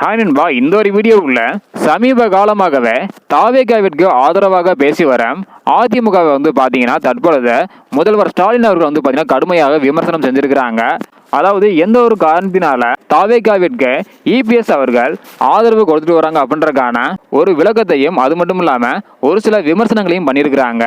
Hi நண்பா இந்த ஒரு வீடியோவுக்குள்ள சமீப காலமாகவே தாவேகாவிற்கு ஆதரவாக பேசி வர அதிமுகவை வந்து பார்த்தீங்கன்னா தற்பொழுது முதல்வர் ஸ்டாலின் அவர்கள் வந்து பார்த்தீங்கன்னா கடுமையாக விமர்சனம் செஞ்சிருக்கிறாங்க. அதாவது எந்த ஒரு காரணத்தினால தாவேகாவிற்கு இபிஎஸ் அவர்கள் ஆதரவு கொடுத்துட்டு வராங்க அப்படின்றக்கான ஒரு விளக்கத்தையும் அது மட்டும் இல்லாமல் ஒரு சில விமர்சனங்களையும் பண்ணியிருக்கிறாங்க.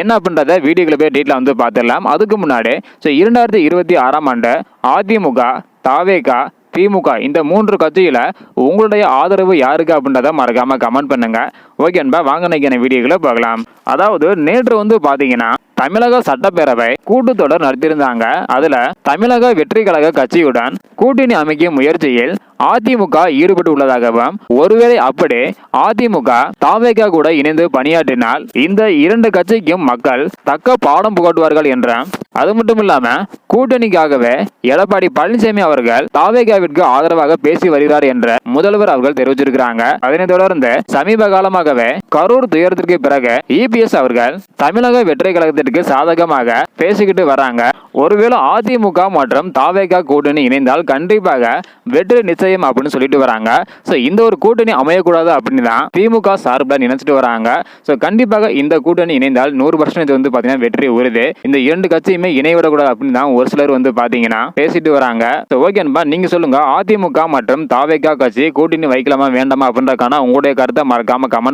என்ன அப்படின்றத வீடியோக்களை போய் டீட்டில் வந்து பார்த்துடலாம். அதுக்கு முன்னாடி ஸோ இரண்டாயிரத்தி இருபத்தி ஆறாம் ஆண்டு அதிமுக தாவேகா திமுக. இந்த மூன்று கட்சியில் உங்களுடைய ஆதரவு யாருக்கு அப்படின்றத மறக்காமல் கமெண்ட் பண்ணுங்கள் ஓகே அன்பா வாங்க நினைக்கிற வீடியோக்களை பார்க்கலாம் அதாவது நேற்று வந்து பாத்தீங்கன்னா தமிழக சட்டப்பேரவை கூட்டத்தொடர் நடத்தியிருந்தாங்க. அதுல தமிழக வெற்றி கழக கட்சியுடன் கூட்டணி அமைக்கும் முயற்சியில் அதிமுக ஈடுபட்டு உள்ளதாகவும் ஒருவேளை அப்படி அதிமுக தாவேகா கூட இணைந்து பணியாற்றினால் இந்த இரண்டு கட்சிக்கும் மக்கள் தக்க பாடம் புகட்டுவார்கள் என்ற அது மட்டும் இல்லாம கூட்டணிக்காகவே எடப்பாடி பழனிசாமி அவர்கள் தாவேகாவிற்கு ஆதரவாக பேசி வருகிறார் என்ற முதல்வர் அவர்கள் தெரிவிச்சிருக்கிறாங்க. அதனைத் தொடர்ந்து சமீப காலமாக காலமாகவே கரூர் துயரத்திற்கு பிறகு இபிஎஸ் அவர்கள் தமிழக வெற்றி கழகத்திற்கு சாதகமாக பேசிக்கிட்டு வராங்க. ஒருவேளை அதிமுக மற்றும் தாவேகா கூட்டணி இணைந்தால் கண்டிப்பாக வெற்றி நிச்சயம் அப்படின்னு சொல்லிட்டு வராங்க. ஸோ இந்த ஒரு கூட்டணி அமையக்கூடாது அப்படின்னு தான் திமுக சார்பில் நினைச்சிட்டு வராங்க. ஸோ கண்டிப்பாக இந்த கூட்டணி இணைந்தால் நூறு பர்சன்ட் இது வந்து பார்த்தீங்கன்னா வெற்றி உறுதி. இந்த இரண்டு கட்சியுமே இணைவிடக்கூடாது அப்படின்னு தான் ஒரு சிலர் வந்து பார்த்தீங்கன்னா பேசிட்டு வராங்க. ஸோ ஓகேன்பா நீங்க சொல்லுங்க அதிமுக மற்றும் தாவேகா கட்சி கூட்டணி வைக்கலாமா வேண்டாமா அப்படின்றக்கான உங்களுடைய கருத்தை மறக்காம கமெண்ட்